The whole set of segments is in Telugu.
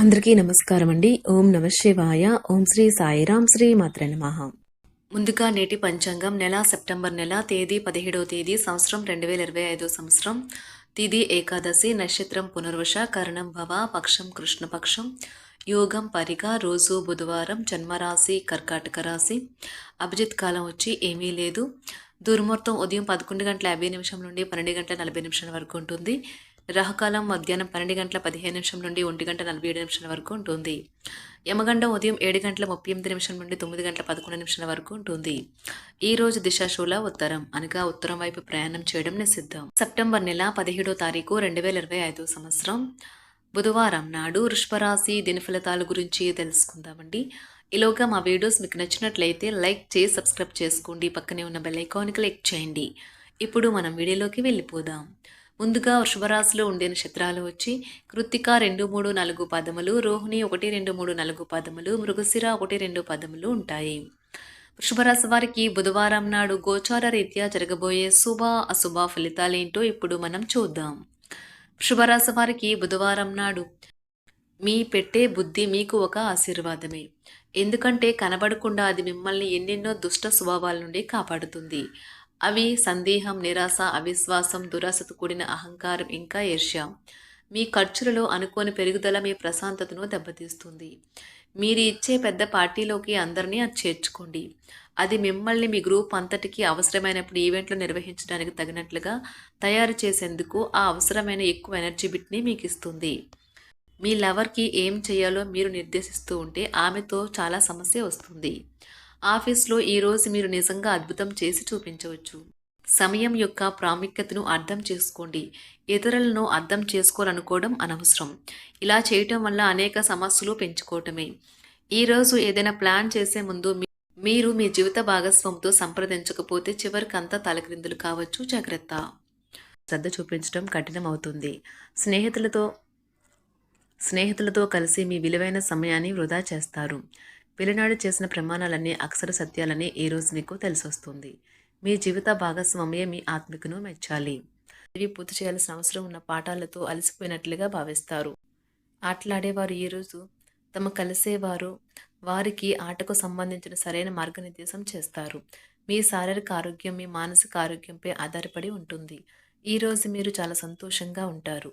అందరికీ నమస్కారం అండి ఓం నమ శివాయ. ఓం శ్రీ సాయిరాం శ్రీ మాత్ర నమః. ముందుగా నేటి పంచాంగం నెల సెప్టెంబర్ నెల తేదీ పదిహేడవ తేదీ సంవత్సరం రెండు వేల ఇరవై ఐదో సంవత్సరం. తిది ఏకాదశి నక్షత్రం పునర్వశ కరణం భవ పక్షం కృష్ణపక్షం యోగం పరిగ రోజు బుధవారం జన్మరాశి కర్కాటక రాశి. అభిజిత్ కాలం వచ్చి ఏమీ లేదు. దుర్ముహూర్తం ఉదయం పదకొండు గంటల యాభై నిమిషం నుండి పన్నెండు గంటల నలభై నిమిషాల వరకు ఉంటుంది. రాహకాలం మధ్యాహ్నం పన్నెండు గంటల పదిహేను నిమిషం నుండి ఒంటి గంట నలభై ఏడు నిమిషాల వరకు ఉంటుంది. యమగండం ఉదయం ఏడు గంటల ముప్పై ఎనిమిది నిమిషం నుండి తొమ్మిది గంటల పదకొండు నిమిషాల వరకు ఉంటుంది. ఈ రోజు దిశాశూల ఉత్తరం. అనగా ఉత్తరం వైపు ప్రయాణం చేయడం నిషిద్ధం. సెప్టెంబర్ నెల పదిహేడో తారీఖు రెండు వేల ఇరవై ఐదో సంవత్సరం. బుధవారం నాడు వృషభరాశి దినఫలితాల గురించి తెలుసుకుందామండి. ఈలోగా మా వీడియోస్ మీకు నచ్చినట్లయితే లైక్ చేసి సబ్స్క్రైబ్ చేసుకోండి. పక్కనే ఉన్న బెల్ ఐకాన్ క్లిక్ చేయండి. ఇప్పుడు మనం వీడియోలోకి వెళ్ళిపోదాం. ముందుగా వృషభరాశిలో ఉండే నక్షత్రాలు వచ్చి కృత్తిక రెండు మూడు నాలుగు పదములు రోహిణి ఒకటి రెండు మూడు నాలుగు పదములు మృగశిర ఒకటి రెండు పదములు ఉంటాయి. వృషభరాశి వారికి బుధవారం నాడు గోచార రీత్యా జరగబోయే శుభ అశుభ ఫలితాలేంటో ఇప్పుడు మనం చూద్దాం. వృషభరాశి వారికి బుధవారం నాడు మీ పెట్టే బుద్ధి మీకు ఒక ఆశీర్వాదమే. ఎందుకంటే కనబడకుండా అది మిమ్మల్ని ఎన్నెన్నో దుష్ట స్వభావాల నుండి కాపాడుతుంది. అవి సందేహం నిరాశ అవిశ్వాసం దురాశతో కూడిన అహంకారం ఇంకా ఈర్ష్య. మీ ఖర్చులలో అనుకోని పెరుగుదల మీ ప్రశాంతతను దెబ్బతీస్తుంది. మీరు ఇచ్చే పెద్ద పార్టీలోకి అందరినీ అది చేర్చుకోండి. అది మిమ్మల్ని మీ గ్రూప్ అంతటికి అవసరమైనప్పుడు ఈవెంట్లు నిర్వహించడానికి తగినట్లుగా తయారు చేసేందుకు ఆ అవసరమైన ఎక్కువ ఎనర్జీ బిట్ని మీకు ఇస్తుంది మీ లవర్కి ఏం చేయాలో మీరు నిర్దేశిస్తూ ఉంటే ఆమెతో చాలా సమస్య వస్తుంది. ఆఫీస్లో ఈరోజు మీరు నిజంగా అద్భుతం చేసి చూపించవచ్చు. సమయం యొక్క ప్రాముఖ్యతను అర్థం చేసుకోండి. ఇతరులను అర్థం చేసుకోవాలనుకోవడం అనవసరం. ఇలా చేయటం వల్ల అనేక సమస్యలు పెంచుకోవటమే. ఈరోజు ఏదైనా ప్లాన్ చేసే ముందు మీరు మీ జీవిత భాగస్వామితో సంప్రదించకపోతే చివరికంతా తలక్రిందులు కావచ్చు. జాగ్రత్త. శ్రద్ధ చూపించడం కఠినమవుతుంది. స్నేహితులతో స్నేహితులతో కలిసి మీ విలువైన సమయాన్ని వృధా చేస్తారు. పిల్లనాడు చేసిన ప్రమాణాలన్నీ అక్షర సత్యాలని ఈ రోజు మీకు తెలిసొస్తుంది. మీ జీవిత భాగస్వామ్యే మీ ఆత్మికను మెచ్చాలి. ఇవి పూర్తి చేయాల్సిన అవసరం ఉన్న పాఠాలతో అలసిపోయినట్లుగా భావిస్తారు. ఆటలాడేవారు ఈరోజు తమ కలిసేవారు వారికి ఆటకు సంబంధించిన సరైన మార్గనిర్దేశం చేస్తారు. మీ శారీరక ఆరోగ్యం మీ మానసిక ఆరోగ్యంపై ఆధారపడి ఉంటుంది. ఈ రోజు మీరు చాలా సంతోషంగా ఉంటారు.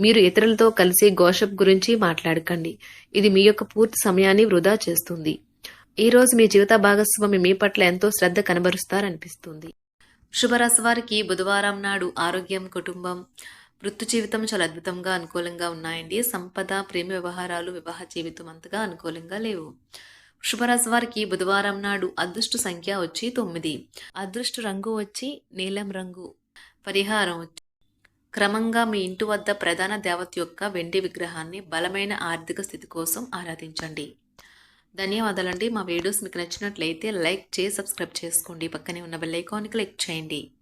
మీరు ఇతరులతో కలిసి గోషప్ గురించి మాట్లాడకండి. ఇది మీ యొక్క పూర్తి సమయాన్ని వృధా చేస్తుంది. ఈ రోజు మీ జీవిత భాగస్వామి మీ పట్ల ఎంతో శ్రద్ధ కనబరుస్తారనిపిస్తుంది. శుభరాశి వారికి బుధవారం నాడు ఆరోగ్యం కుటుంబం వృత్తి జీవితం చాలా అద్భుతంగా అనుకూలంగా ఉన్నాయండి. సంపద ప్రేమ వ్యవహారాలు వివాహ జీవితం అంతగా అనుకూలంగా లేవు. వృషభరాశి వారికి బుధవారం నాడు అదృష్ట సంఖ్య వచ్చి తొమ్మిది. అదృష్ట రంగు వచ్చి నీలం రంగు. పరిహారం వచ్చి క్రమంగా మీ ఇంటి వద్ద ప్రధాన దేవత యొక్క వెండి విగ్రహాన్ని బలమైన ఆర్థిక స్థితి కోసం ఆరాధించండి. ధన్యవాదాలండి. మా వీడియోస్ మీకు నచ్చినట్లయితే లైక్ చేసి సబ్స్క్రైబ్ చేసుకోండి. పక్కనే ఉన్న బెల్ ఐకాన్ క్లిక్ చేయండి.